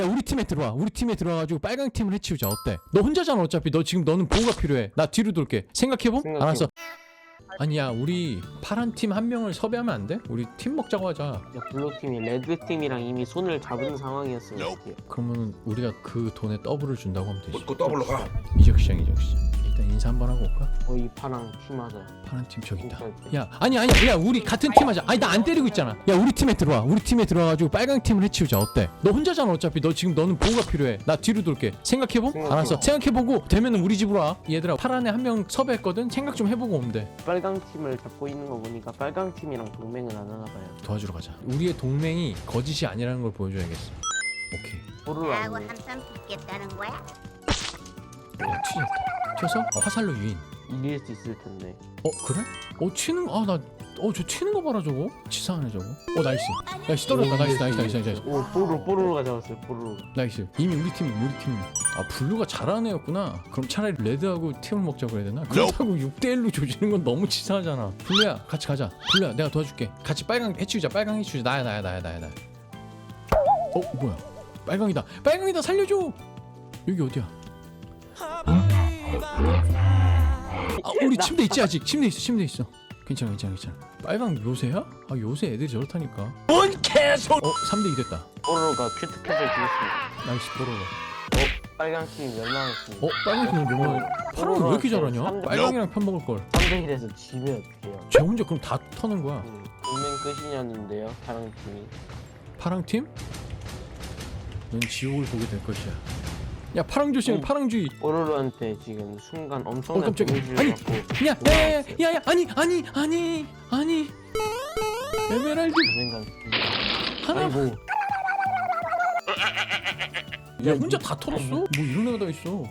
야 우리 팀에 들어와. 우리 팀에 들어와가지고 빨강 팀을 해치우자. 어때? 너 혼자잖아 어차피. 너 지금 너는 보호가 필요해. 나 뒤로 돌게. 생각해보 생각해보. 알았어 아니야 우리 파란 팀 한 명을 섭외하면 안 돼? 우리 팀 먹자고 하자. 야, 블루 팀이 레드 팀이랑 이미 손을 잡은 상황이었어요 어떡해요? 그러면 우리가 그 돈에 더블을 준다고 하면 되지. 묻고 더블로 가. 이적 시장 이적 시장. 일단 인사 한번 하고 올까? 거의 파랑 팀하자. 파란 팀 저기 있다. 야 아니 아니 야 우리 같은 팀 하자. 아니 나 안 때리고 있잖아. 야 우리 팀에 들어와. 우리 팀에 들어와가지고 빨강 팀을 해치우자. 어때? 너 혼자잖아 어차피. 너 지금 너는 보호가 필요해. 나 뒤로 돌게. 생각해보? 생각해보. 알았어. 생각해보고 되면은 우리 집으로 와. 얘들아 파란에 한 명 섭외했거든. 생각 좀 해보고 오면 돼. 빨강 팀을 잡고 있는 거 보니까 빨강 팀이랑 동맹은 안 하나 봐요. 도와주러 가자. 우리의 동맹이 거짓이 아니라는 걸 보여줘야겠어. 오케이. 나하고 아니네. 한판 붙겠다는 거야? 야 튀었다 튀어서? 어, 화살로 유인. 이길 수 있을 텐데. 어 그래? 어 거? 아나 어저 튀는 거 봐라 저거. 치사하네 저거. 어 나이스. 나이스. 떨어졌다. 나이스 나이스 나이스 나이스 오 뽀로 뽀로로가 잡았어요 뽀로로. 나이스. 이미 우리 팀이 우리 팀이 아 블루가 잘하는 애였구나. 그럼 차라리 레드하고 팀을 먹자고 해야 되나? 그렇다고 6대1로 조지는 건 너무 치사하잖아. 블루야 같이 가자. 블루야 내가 도와줄게. 같이 빨강 해치우자. 빨강 해치우자. 나야 나야 나야 나야 나야. 어 뭐야? 빨강이다. 빨강이다 살려줘! 여기 어디야? 아 우리 침대 있지 아직? 침대 있어 침대 있어. 괜찮아 괜찮아 괜찮아. 빨강 요새야? 아 요새 애들이 저렇다니까. 뭔 개소? 어 3대2 됐다. 뽀로로가 큐트캣을 죽였습니다. 나이스 뽀로로 빨강 팀이 멸망했습니다. 어? 빨강 팀은 멸망 파랑 왜 이렇게 잘하냐? 삼- 빨강이랑 편 먹을 걸. 3대 1에서 지면 어떡해요? 쟤 혼자 그럼 다 터는 거야. 음, 동맹 끝이냐는데요 파랑 팀이. 파랑 팀? 넌 지옥을 보게 될 것이야. 야 파랑 조심, 음. 파랑 주의. 뽀로로한테 지금 순간 어, 엄청난 깜짝이야. 데미지를 아니, 받고 야, 야, 야, 야, 야, 아니, 아니, 아니, 아니. 에메랄드. 하나. 아이고 야 혼자 다 털었어? 뭐 이런 애가 다 있어.